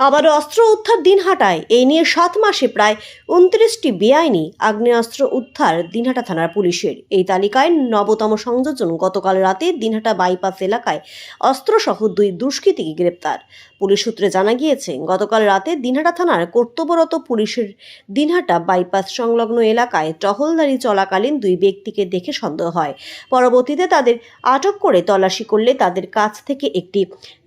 আবারও অস্ত্র উদ্ধার দিনহাটায় এই নিয়ে সাত মাসে প্রায় উনত্রিশটি বেআইনি আগ্নেয়াস্ত্র উদ্ধার দিনহাটা থানার পুলিশের। এই তালিকায় নবতম সংযোজন গতকাল রাতে দিনহাটা বাইপাস এলাকায় অস্ত্রসহ দুই দুষ্কৃতীকে গ্রেপ্তার। পুলিশ সূত্রে জানা গিয়েছে, গতকাল রাতে দিনহাটা থানার কর্তব্যরত পুলিশের দিনহাটা বাইপাস সংলগ্ন এলাকায় টহলদারি চলাকালীন দুই ব্যক্তিকে দেখে সন্দেহ হয়। পরবর্তীতে তাদের আটক করে তল্লাশি করলে তাদের কাছ থেকে একটি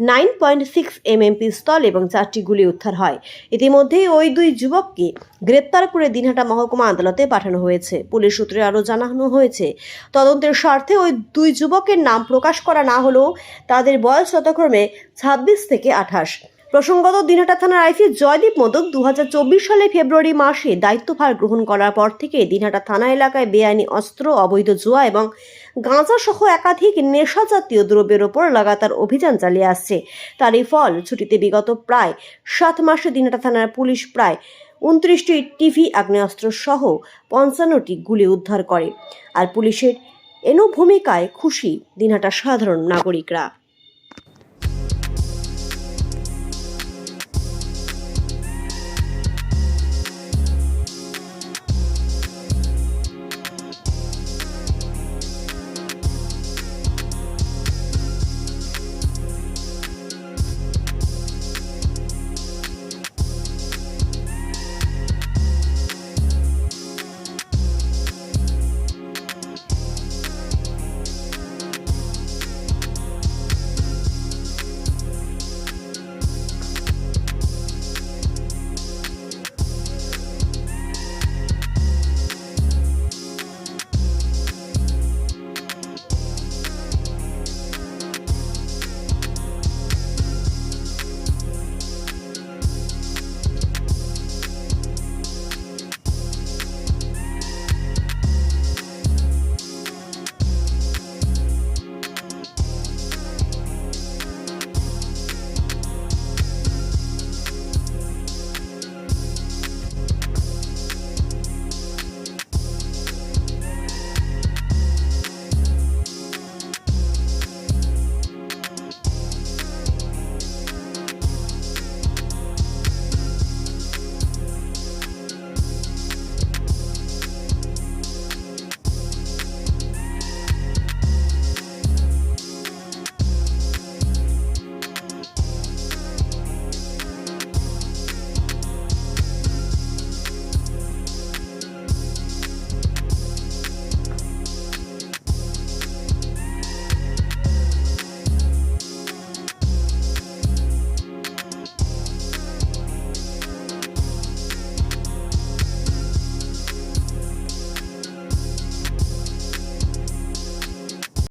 nine point six MM pistol এবং চারটি গুলি উদ্ধার হয়। ইতিমধ্যেই ওই দুই যুবককে গ্রেপ্তার করে দিনহাটা মহকুমা আদালতে পাঠানো হয়েছে। পুলিশ সূত্রে আরও জানানো হয়েছে, তদন্তের স্বার্থে ওই দুই যুবকের নাম প্রকাশ করা না হলেও তাদের বয়স যথাক্রমে ছাব্বিশ থেকে আঠাশ। প্রসঙ্গত, দিনহাটা থানার আইসি জয়দীপ মোদক দু সালে ফেব্রুয়ারি মাসে দায়িত্বভার গ্রহণ করার পর থেকে দিনহাটা থানা এলাকায় বেআইনি অস্ত্র, অবৈধ জুয়া এবং গাঁজা সহ একাধিক নেশা জাতীয় দ্রব্যের ওপর লাগাতার অভিযান চালিয়ে আসছে। তারই ফল, ছুটিতে বিগত প্রায় সাত মাসে দিনহাটা থানার পুলিশ প্রায় উনত্রিশটি টিভি আগ্নেয়াস্ত্র সহ পঞ্চান্নটি গুলি উদ্ধার করে। আর পুলিশের এনো ভূমিকায় খুশি দিনহাটা সাধারণ নাগরিকরা।